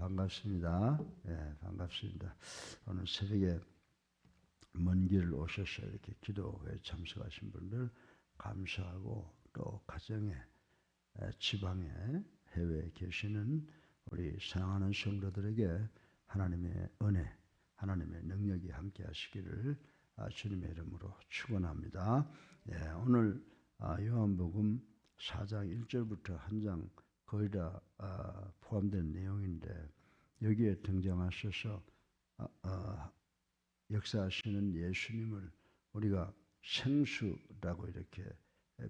반갑습니다. 예, 반갑습니다. 오늘 새벽에 먼 길을 오셔서 이렇게 기도에 참석하신 분들 감사하고 또 가정에 에, 지방에 해외에 계시는 우리 사랑하는 성도들에게 하나님의 은혜, 하나님의 능력이 함께 하시기를 아, 주님의 이름으로 축원합니다. 예, 오늘 아, 요한복음 4장 1절부터 한장 거의 다 아, 포함된 내용인데 여기에 등장하셔서 아, 아, 역사하시는 예수님을 우리가 생수라고 이렇게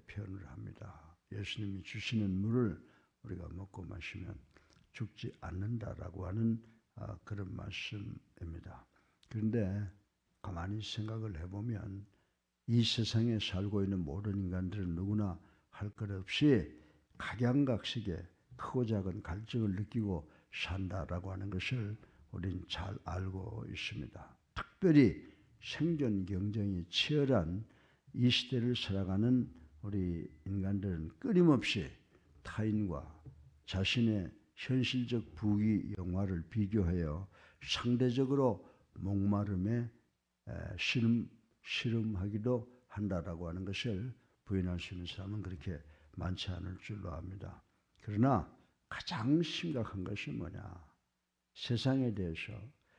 표현을 합니다. 예수님이 주시는 물을 우리가 먹고 마시면 죽지 않는다라고 하는 아, 그런 말씀입니다. 그런데 가만히 생각을 해보면 이 세상에 살고 있는 모든 인간들은 누구나 할 것 없이 각양각색의 크고 작은 갈증을 느끼고 산다라고 하는 것을 우리는 잘 알고 있습니다. 특별히 생존 경쟁이 치열한 이 시대를 살아가는 우리 인간들은 끊임없이 타인과 자신의 현실적 부귀 영화를 비교하여 상대적으로 목마름에 실험, 실험하기도 한다라고 하는 것을 부인할 수 있는 사람은 그렇게 많지 않을 줄로 압니다. 그러나 가장 심각한 것이 뭐냐? 세상에 대해서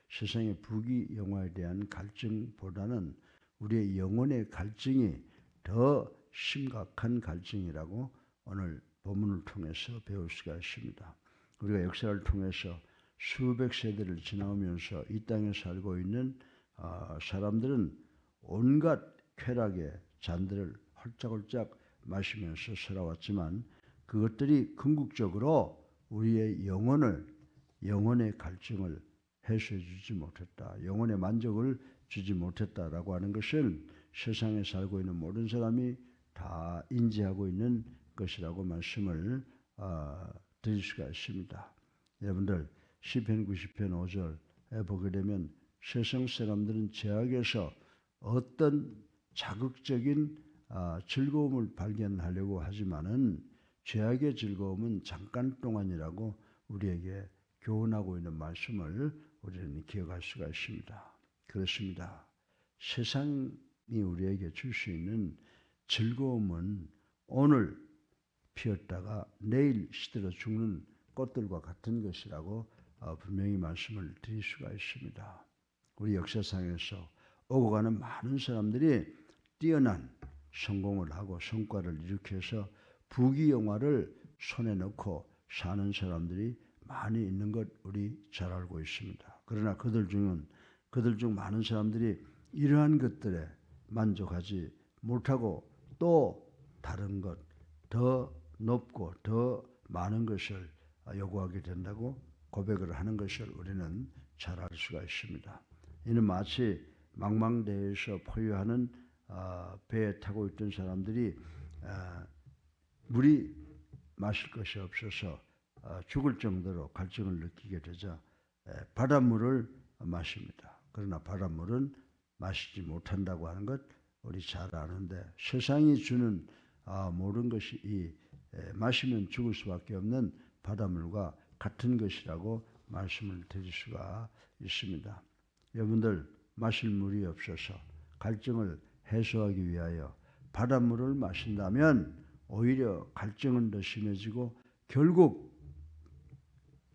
세상의 부귀 영화에 대한 갈증보다는 우리의 영혼의 갈증이 더 심각한 갈증이라고 오늘 본문을 통해서 배울 수가 있습니다. 우리가 역사를 통해서 수백 세대를 지나오면서 이 땅에 살고 있는 아, 사람들은 온갖 쾌락의 잔들을 홀짝홀짝 마시면서 살아왔지만 그것들이 궁극적으로 우리의 영혼을 영혼의 갈증을 해소해 주지 못했다. 영혼의 만족을 주지 못했다라고 하는 것을 세상에 살고 있는 모든 사람이 다 인지하고 있는 것이라고 말씀을 어, 드릴 수가 있습니다. 여러분들 시편 90편 5절에 보게 되면 세상 사람들은 죄악에서 어떤 자극적인 어, 즐거움을 발견하려고 하지만은 죄악의 즐거움은 잠깐 동안이라고 우리에게 교훈하고 있는 말씀을 우리는 기억할 수가 있습니다. 그렇습니다. 세상이 우리에게 줄 수 있는 즐거움은 오늘 피었다가 내일 시들어 죽는 꽃들과 같은 것이라고 어, 분명히 말씀을 드릴 수가 있습니다. 우리 역사상에서 오고 가는 많은 사람들이 뛰어난 성공을 하고 성과를 일으켜서 부귀 영화를 손에 넣고 사는 사람들이 많이 있는 것 우리 잘 알고 있습니다. 그러나 그들 중은 그들 중 많은 사람들이 이러한 것들에 만족하지 못하고 또 다른 것, 더 높고 더 많은 것을 요구하게 된다고 고백을 하는 것을 우리는 잘 알 수가 있습니다. 이는 마치 망망대해에서 포유하는 어, 배에 타고 있던 사람들이 어, 물이 마실 것이 없어서 어, 죽을 정도로 갈증을 느끼게 되자 바닷물을 마십니다. 그러나 바닷물은 마시지 못한다고 하는 것 우리 잘 아는데 세상이 주는 모든 것이 이 마시면 죽을 수밖에 없는 바닷물과 같은 것이라고 말씀을 드릴 수가 있습니다. 여러분들 마실 물이 없어서 갈증을 해소하기 위하여 바닷물을 마신다면 오히려 갈증은 더 심해지고 결국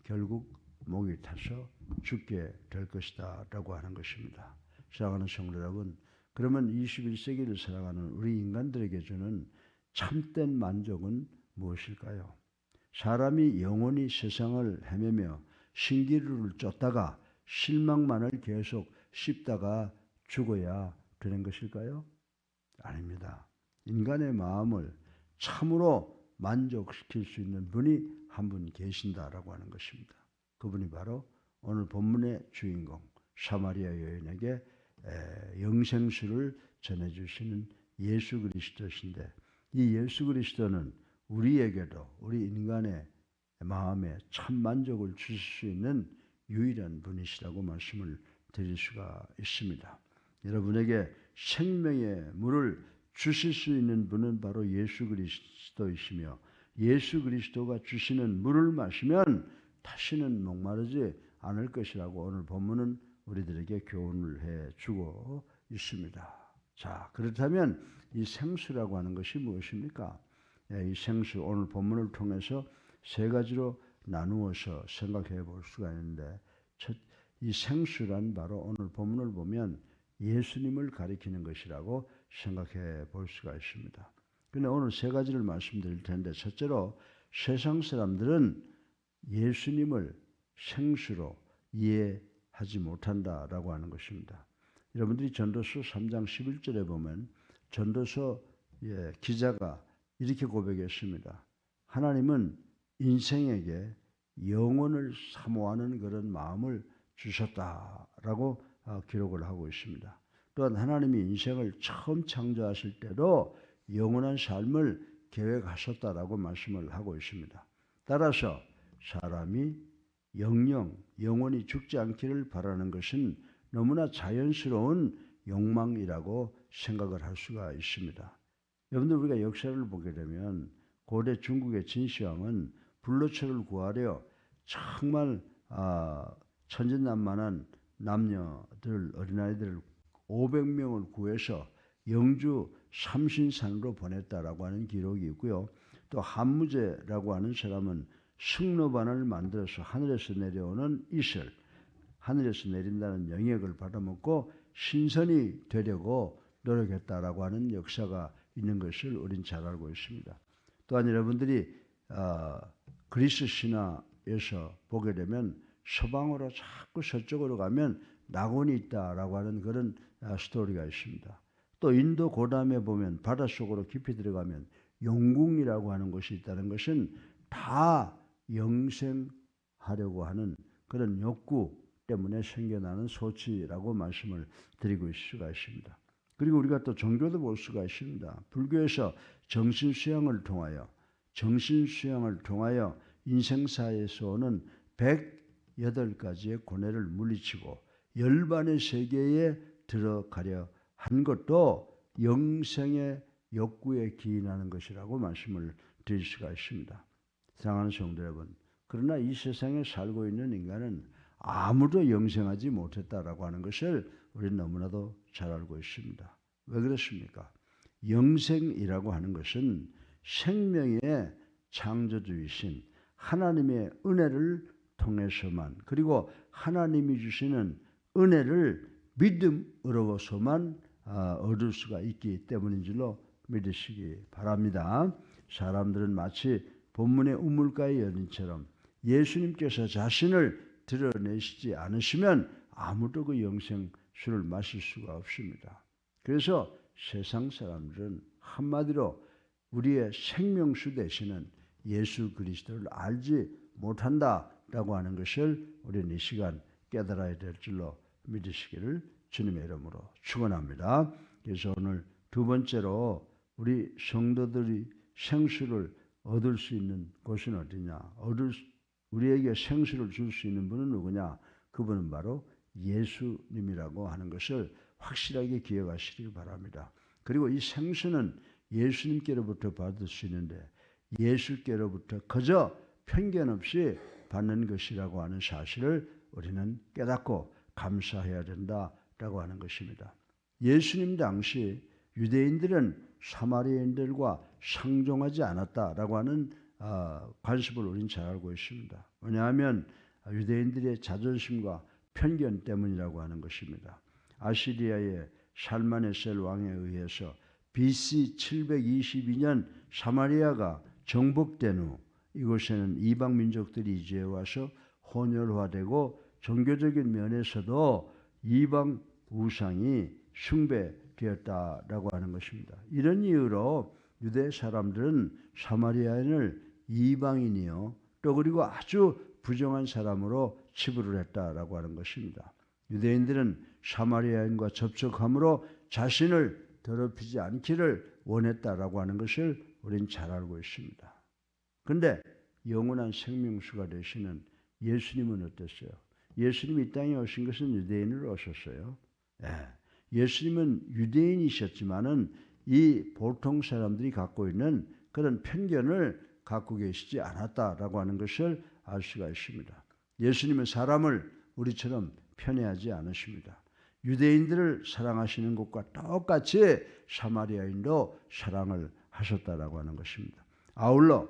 결국 목이 타서 죽게 될 것이다라고 하는 것입니다. 사랑하는 성도 여러분, 그러면 21세기를 살아가는 우리 인간들에게 주는 참된 만족은 무엇일까요? 사람이 영원히 세상을 헤매며 신기루를 쫓다가 실망만을 계속 씹다가 죽어야 되는 것일까요? 아닙니다. 인간의 마음을 참으로 만족시킬 수 있는 분이 한 분 계신다라고 하는 것입니다. 그분이 바로 오늘 본문의 주인공 사마리아 여인에게 영생수를 전해주시는 예수 그리스도신데 이 예수 그리스도는 우리에게도 우리 인간의 마음에 참 만족을 주실 수 있는 유일한 분이시라고 말씀을 드릴 수가 있습니다. 여러분에게 생명의 물을 주실 수 있는 분은 바로 예수 그리스도이시며 예수 그리스도가 주시는 물을 마시면 다시는 목마르지 않을 것이라고 오늘 본문은 우리들에게 교훈을 해 주고 있습니다. 자, 그렇다면 이 생수라고 하는 것이 무엇입니까? 예, 이 생수 오늘 본문을 통해서 세 가지로 나누어서 생각해 볼 수가 있는데 첫, 이 생수란 바로 오늘 본문을 보면 예수님을 가리키는 것이라고 생각해 볼 수가 있습니다. 근데 오늘 세 가지를 말씀드릴 텐데 첫째로 세상 사람들은 예수님을 생수로 이해하지 못한다라고 하는 것입니다. 여러분들이 전도서 3장 11절에 보면 전도서 예, 기자가 이렇게 고백했습니다. 하나님은 인생에게 영혼을 사모하는 그런 마음을 주셨다라고 어, 기록을 하고 있습니다. 또한 하나님이 인생을 처음 창조하실 때도 영원한 삶을 계획하셨다라고 말씀을 하고 있습니다. 따라서 사람이 영영 영원히 죽지 않기를 바라는 것은 너무나 자연스러운 욕망이라고 생각을 할 수가 있습니다. 여러분들 우리가 역사를 보게 되면 고대 중국의 진시황은 불로초를 구하려 정말 아, 천진난만한 남녀들 어린아이들을 500명을 구해서 영주 삼신산으로 보냈다라고 하는 기록이 있고요. 또 한무제라고 하는 사람은 승로반을 만들어서 하늘에서 내려오는 이슬, 하늘에서 내린다는 영역을 받아먹고 신선이 되려고 노력했다라고 하는 역사가 있는 것을 우린 잘 알고 있습니다. 또한 여러분들이 어, 그리스 신화에서 보게 되면 서방으로 자꾸 서쪽으로 가면 낙원이 있다라고 하는 그런 어, 스토리가 있습니다. 또 인도 고담에 보면 바닷속으로 깊이 들어가면 용궁이라고 하는 곳이 있다는 것은 다 영생하려고 하는 그런 욕구 때문에 생겨나는 소치라고 말씀을 드리고 있을 수가 있습니다. 그리고 우리가 또 종교도 볼 수가 있습니다. 불교에서 정신 수양을 통하여 정신 수양을 통하여 인생사에서 오는 108가지의 고뇌를 물리치고 열반의 세계에 들어가려 한 것도 영생의 욕구에 기인하는 것이라고 말씀을 드릴 수가 있습니다. 사랑하는 성도 여러분, 그러나 이 세상에 살고 있는 인간은 아무도 영생하지 못했다라고 하는 것을 우리는 너무나도 잘 알고 있습니다. 왜 그렇습니까? 영생이라고 하는 것은 생명의 창조주이신 하나님의 은혜를 통해서만 그리고 하나님이 주시는 은혜를 믿음으로서만 아, 얻을 수가 있기 때문인 줄로 믿으시기 바랍니다. 사람들은 마치 본문의 우물가의 연인처럼 예수님께서 자신을 드러내시지 않으시면 아무도 그 영생수를 마실 수가 없습니다. 그래서 세상 사람들은 한마디로 우리의 생명수 되시는 예수 그리스도를 알지 못한다라고 하는 것을 우리는 이 시간 깨달아야 될 줄로 믿으시기를 주님의 이름으로 축원합니다. 그래서 오늘 두 번째로 우리 성도들이 생수를 얻을 수 있는 곳은 어디냐? 얻을 우리에게 생수를 줄 수 있는 분은 누구냐? 그분은 바로 예수님이라고 하는 것을 확실하게 기억하시기 바랍니다. 그리고 이 생수는 예수님께로부터 받을 수 있는데 예수께로부터 그저 편견 없이 받는 것이라고 하는 사실을 우리는 깨닫고 감사해야 된다라고 하는 것입니다. 예수님 당시 유대인들은 사마리아인들과 상종하지 않았다라고 하는 어, 관습을 우리는 잘 알고 있습니다. 왜냐하면 유대인들의 자존심과 편견 때문이라고 하는 것입니다. 아시리아의 살마네셀 왕에 의해서 BC 722년 사마리아가 정복된 후 이곳에는 이방 민족들이 이제 와서 혼혈화되고 종교적인 면에서도 이방 우상이 숭배되었다라고 하는 것입니다. 이런 이유로 유대 사람들은 사마리아인을 이방인이요 또 그리고 아주 부정한 사람으로 치부를 했다라고 하는 것입니다. 유대인들은 사마리아인과 접촉함으로 자신을 더럽히지 않기를 원했다라고 하는 것을 우리는 잘 알고 있습니다. 근데 영원한 생명수가 되시는 예수님은 어땠어요? 예수님이 이 땅에 오신 것은 유대인으로 오셨어요. 예. 예수님은 유대인이셨지만은 이 보통 사람들이 갖고 있는 그런 편견을 갖고 계시지 않았다라고 하는 것을 알 수가 있습니다. 예수님은 사람을 우리처럼 편애하지 않으십니다. 유대인들을 사랑하시는 것과 똑같이 사마리아인도 사랑을 하셨다라고 하는 것입니다. 아울러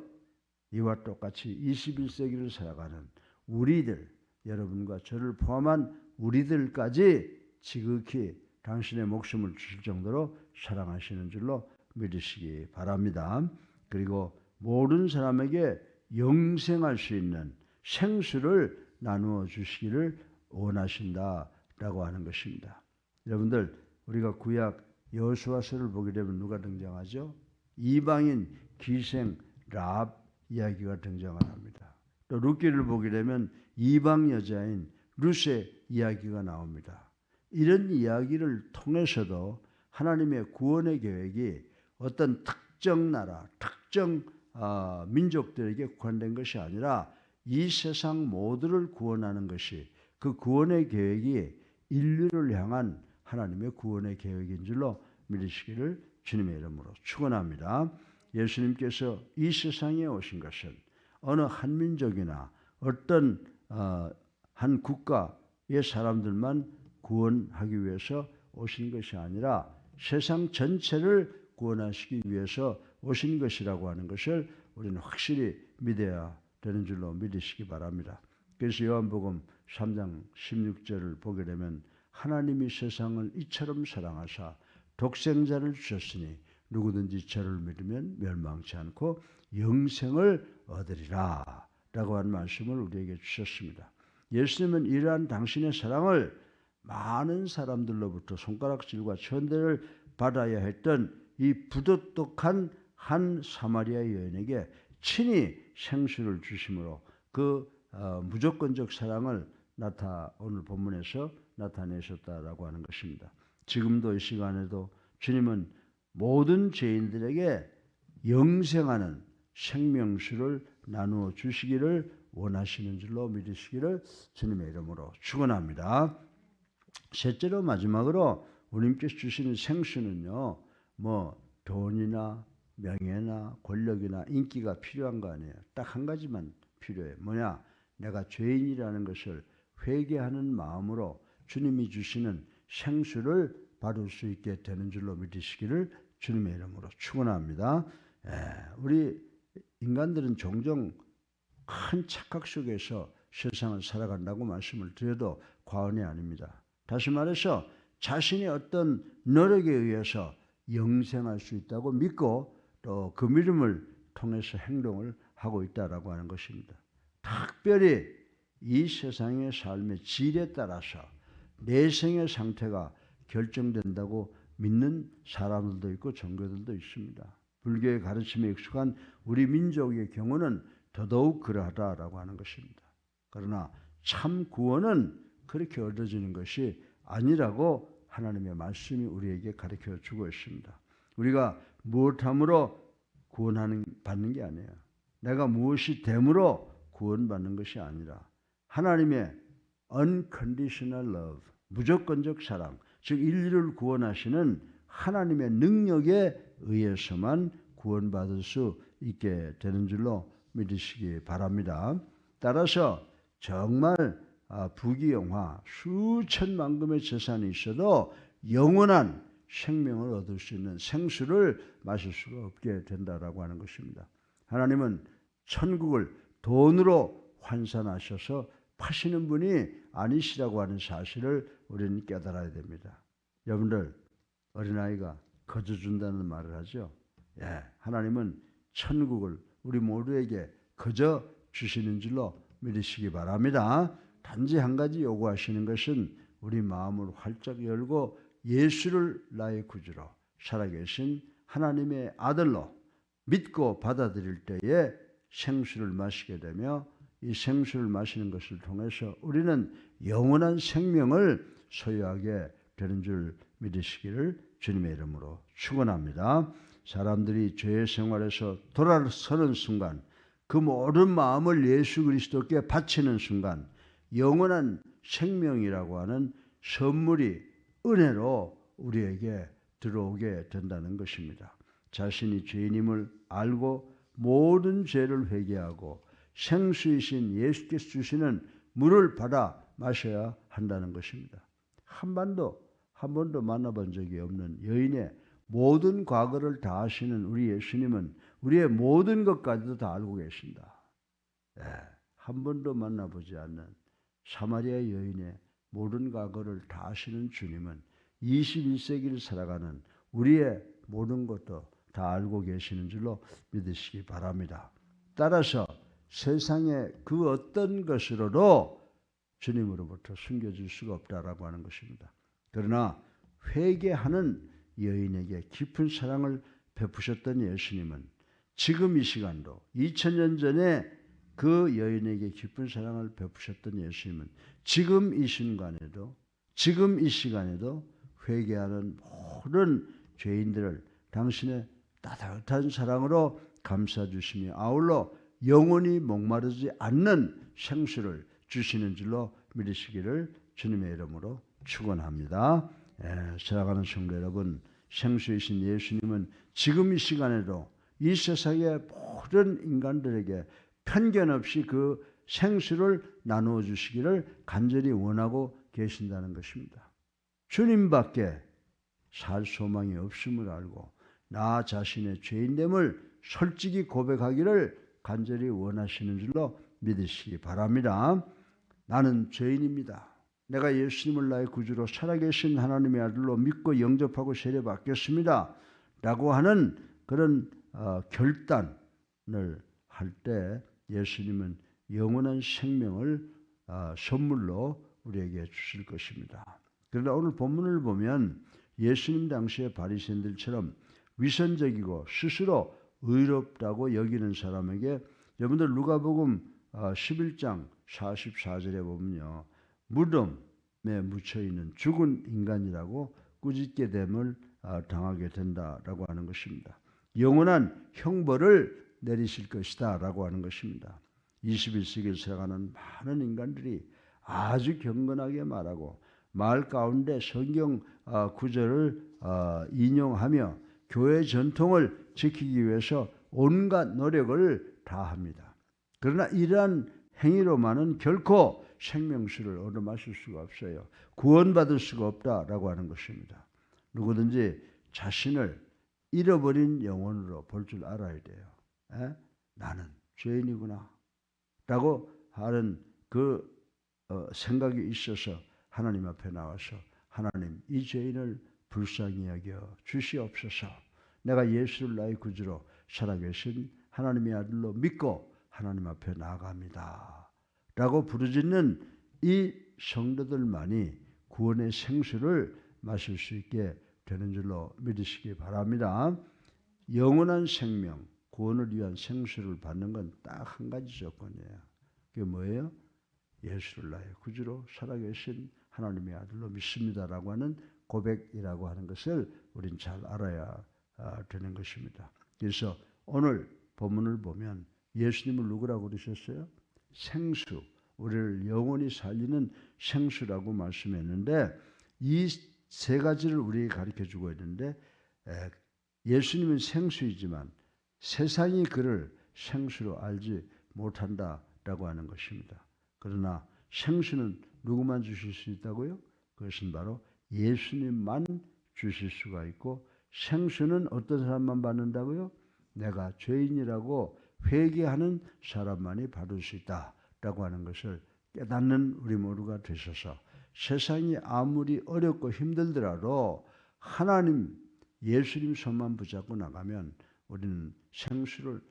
이와 똑같이 21세기를 살아가는 우리들 여러분과 저를 포함한 우리들까지 지극히 당신의 목숨을 주실 정도로 사랑하시는 줄로 믿으시기 바랍니다. 그리고 모든 사람에게 영생할 수 있는 생수를 나누어 주시기를 원하신다라고 하는 것입니다. 여러분들 우리가 구약 여호수아서를 보게 되면 누가 등장하죠? 이방인 기생 랍 이야기가 등장을 합니다. 또 룻기를 보게 되면 이방 여자인 룻의 이야기가 나옵니다. 이런 이야기를 통해서도 하나님의 구원의 계획이 어떤 특정 나라, 특정 어, 민족들에게 관된 것이 아니라 이 세상 모두를 구원하는 것이 그 구원의 계획이 인류를 향한 하나님의 구원의 계획인 줄로 믿으시기를 주님의 이름으로 축원합니다. 예수님께서 이 세상에 오신 것은 어느 한 민족이나 어떤 어, 한 국가의 사람들만 구원하기 위해서 오신 것이 아니라 세상 전체를 구원하시기 위해서 오신 것이라고 하는 것을 우리는 확실히 믿어야 되는 줄로 믿으시기 바랍니다. 그래서 요한복음 3장 16절을 보게 되면 하나님이 세상을 이처럼 사랑하사 독생자를 주셨으니 누구든지 저를 믿으면 멸망치 않고 영생을 얻으리라 라고 하는 말씀을 우리에게 주셨습니다. 예수님은 이러한 당신의 사랑을 많은 사람들로부터 손가락질과 천대를 받아야 했던 이 부도덕한 한 사마리아 여인에게 친히 생수를 주심으로 그 어, 무조건적 사랑을 나타 오늘 본문에서 나타내셨다라고 하는 것입니다. 지금도 이 시간에도 주님은 모든 죄인들에게 영생하는 생명수를 나누어 주시기를 원하시는 줄로 믿으시기를 주님의 이름으로 축원합니다. 셋째로 마지막으로 우님께서 주시는 생수는요. 뭐 돈이나 명예나 권력이나 인기가 필요한 거 아니에요. 딱 한 가지만 필요해. 뭐냐? 내가 죄인이라는 것을 회개하는 마음으로 주님이 주시는 생수를 받을 수 있게 되는 줄로 믿으시기를 주님의 이름으로 축원합니다. 예, 우리 인간들은 종종 큰 착각 속에서 세상을 살아간다고 말씀을 드려도 과언이 아닙니다. 다시 말해서 자신의 어떤 노력에 의해서 영생할 수 있다고 믿고 또 그 믿음을 통해서 행동을 하고 있다라고 하는 것입니다. 특별히 이 세상의 삶의 질에 따라서 내생의 상태가 결정된다고 믿는 사람들도 있고 종교들도 있습니다. 불교의 가르침에 익숙한 우리 민족의 경우는 더더욱 그러하다라고 하는 것입니다. 그러나 참 구원은 그렇게 얻어지는 것이 아니라고 하나님의 말씀이 우리에게 가르쳐 주고 있습니다. 우리가 무엇함으로 구원하는 받는 게 아니에요. 내가 무엇이 됨으로 구원받는 것이 아니라 하나님의 unconditional love, 무조건적 사랑, 즉 인류를 구원하시는 하나님의 능력에 의해서만 구원받을 수 있게 되는 줄로 믿으시기 바랍니다. 따라서 정말 아, 부귀영화 수천만금의 재산이 있어도 영원한 생명을 얻을 수 있는 생수를 마실 수가 없게 된다라고 하는 것입니다. 하나님은 천국을 돈으로 환산하셔서 파시는 분이 아니시라고 하는 사실을 우리는 깨달아야 됩니다. 여러분들 어린아이가 거저 준다는 말을 하죠. 예, 하나님은 천국을 우리 모두에게 거저 주시는 줄로 믿으시기 바랍니다. 단지 한 가지 요구하시는 것은 우리 마음을 활짝 열고 예수를 나의 구주로 살아계신 하나님의 아들로 믿고 받아들일 때에 생수를 마시게 되며 이 생수를 마시는 것을 통해서 우리는 영원한 생명을 소유하게 되는 줄 믿으시기를 주님의 이름으로 축원합니다. 사람들이 죄의 생활에서 돌아서는 순간 그 모든 마음을 예수 그리스도께 바치는 순간 영원한 생명이라고 하는 선물이 은혜로 우리에게 들어오게 된다는 것입니다. 자신이 죄인임을 알고 모든 죄를 회개하고 생수이신 예수께서 주시는 물을 받아 마셔야 한다는 것입니다. 한 번도 한 번도 만나본 적이 없는 여인의 모든 과거를 다 아시는 우리 예수님은 우리의 모든 것까지도 다 알고 계신다. 예, 한 번도 만나보지 않는 사마리아 여인의 모든 과거를 다 아시는 주님은 21세기를 살아가는 우리의 모든 것도 다 알고 계시는 줄로 믿으시기 바랍니다. 따라서 세상의 그 어떤 것으로도 주님으로부터 숨겨질 수가 없다라고 하는 것입니다. 그러나 회개하는 여인에게 깊은 사랑을 베푸셨던 예수님은 지금 이 시간도 2000년 전에 그 여인에게 깊은 사랑을 베푸셨던 예수님은 지금 이 순간에도 지금 이 시간에도 회개하는 모든 죄인들을 당신의 따뜻한 사랑으로 감싸 주시며 아울러 영원히 목마르지 않는 생수를 주시는 줄로 믿으시기를 주님의 이름으로 축원합니다. 예, 사랑하는 성도 여러분, 생수이신 예수님은 지금 이 시간에도 이 세상의 모든 인간들에게 편견 없이 그 생수를 나누어 주시기를 간절히 원하고 계신다는 것입니다. 주님밖에 살 소망이 없음을 알고 나 자신의 죄인됨을 솔직히 고백하기를 간절히 원하시는 줄로 믿으시기 바랍니다. 나는 죄인입니다. 내가 예수님을 나의 구주로 살아계신 하나님의 아들로 믿고 영접하고 세례 받겠습니다. 라고 하는 그런 어, 결단을 할 때 예수님은 영원한 생명을 어, 선물로 우리에게 주실 것입니다. 그러나 오늘 본문을 보면 예수님 당시의 바리새인들처럼 위선적이고 스스로 의롭다고 여기는 사람에게 여러분들 누가복음 11장 어, 44절에 보면요. 무덤에 묻혀 있는 죽은 인간이라고 꾸짖게 됨을 어, 당하게 된다라고 하는 것입니다. 영원한 형벌을 내리실 것이다라고 하는 것입니다. 21세기를 살아가는 많은 인간들이 아주 경건하게 말하고 말 가운데 성경 어, 구절을 인용하며 교회 전통을 지키기 위해서 온갖 노력을 다합니다. 그러나 이러한 행위로만은 결코 생명수를 얻어 마실 수가 없어요. 구원받을 수가 없다라고 하는 것입니다. 누구든지 자신을 잃어버린 영혼으로 볼 줄 알아야 돼요. 에? 나는 죄인이구나. 라고 하는 그 어, 생각이 있어서 하나님 앞에 나와서 하나님 이 죄인을 불쌍히 여겨 주시옵소서. 내가 예수를 나의 구주로 살아계신 하나님의 아들로 믿고 하나님 앞에 나아갑니다. 라고 부르짖는 이 성도들만이 구원의 생수를 마실 수 있게 되는 줄로 믿으시기 바랍니다. 영원한 생명, 구원을 위한 생수를 받는 건 딱 한 가지 조건이에요. 그게 뭐예요? 예수를 나의 구주로 살아계신 하나님의 아들로 믿습니다라고 하는 고백이라고 하는 것을 우린 잘 알아야 아, 되는 것입니다. 그래서 오늘 본문을 보면 예수님을 누구라고 그러셨어요? 생수, 우리를 영원히 살리는 생수라고 말씀했는데 이 세 가지를 우리에게 가르쳐 주고 있는데 예수님은 생수이지만 세상이 그를 생수로 알지 못한다라고 하는 것입니다. 그러나 생수는 누구만 주실 수 있다고요? 그것은 바로 예수님만 주실 수가 있고 생수는 어떤 사람만 받는다고요? 내가 죄인이라고 회개하는 사람만이 받을 수 있다라고 하는 것을 깨닫는 우리 모두가 되셔서 세상이 아무리 어렵고 힘들더라도 하나님 예수님 손만 붙잡고 나가면 우리는 생수를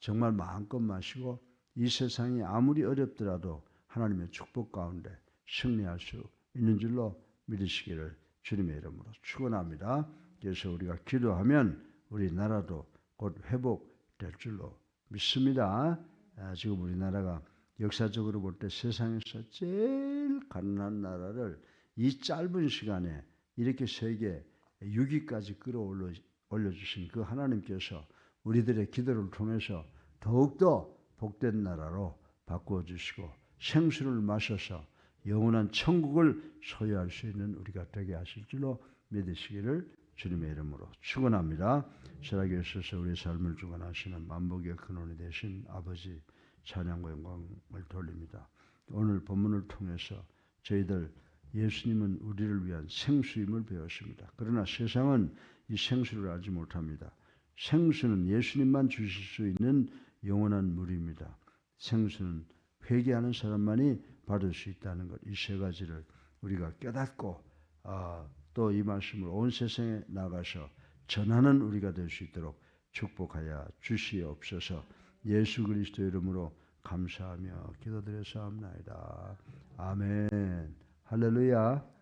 정말 마음껏 마시고 이 세상이 아무리 어렵더라도 하나님의 축복 가운데 승리할 수 있는 줄로 믿으시기를 주님의 이름으로 축원합니다. 그래서 우리가 기도하면 우리 나라도 곧 회복될 줄로 믿습니다. 아, 지금 우리나라가 역사적으로 볼 때 세상에서 제일 가난한 나라를 이 짧은 시간에 이렇게 세계 6위까지 끌어올려 올려주신 그 하나님께서 우리들의 기도를 통해서 더욱더 복된 나라로 바꾸어 주시고 생수를 마셔서 영원한 천국을 소유할 수 있는 우리가 되게 하실 줄로 믿으시기를 주님의 이름으로 축원합니다. 살아계셔서 우리 삶을 주관하시는 만복의 근원이 되신 아버지 찬양과 영광을 돌립니다. 오늘 본문을 통해서 저희들 예수님은 우리를 위한 생수임을 배웠습니다. 그러나 세상은 이 생수를 알지 못합니다. 생수는 예수님만 주실 수 있는 영원한 물입니다. 생수는 회개하는 사람만이 받을 수 있다는 것, 이 세 가지를 우리가 깨닫고 아, 또 이 말씀을 온 세상에 나가서 전하는 우리가 될 수 있도록 축복하여 주시옵소서. 예수 그리스도 이름으로 감사하며 기도드려 사옵나이다. 아멘. 할렐루야.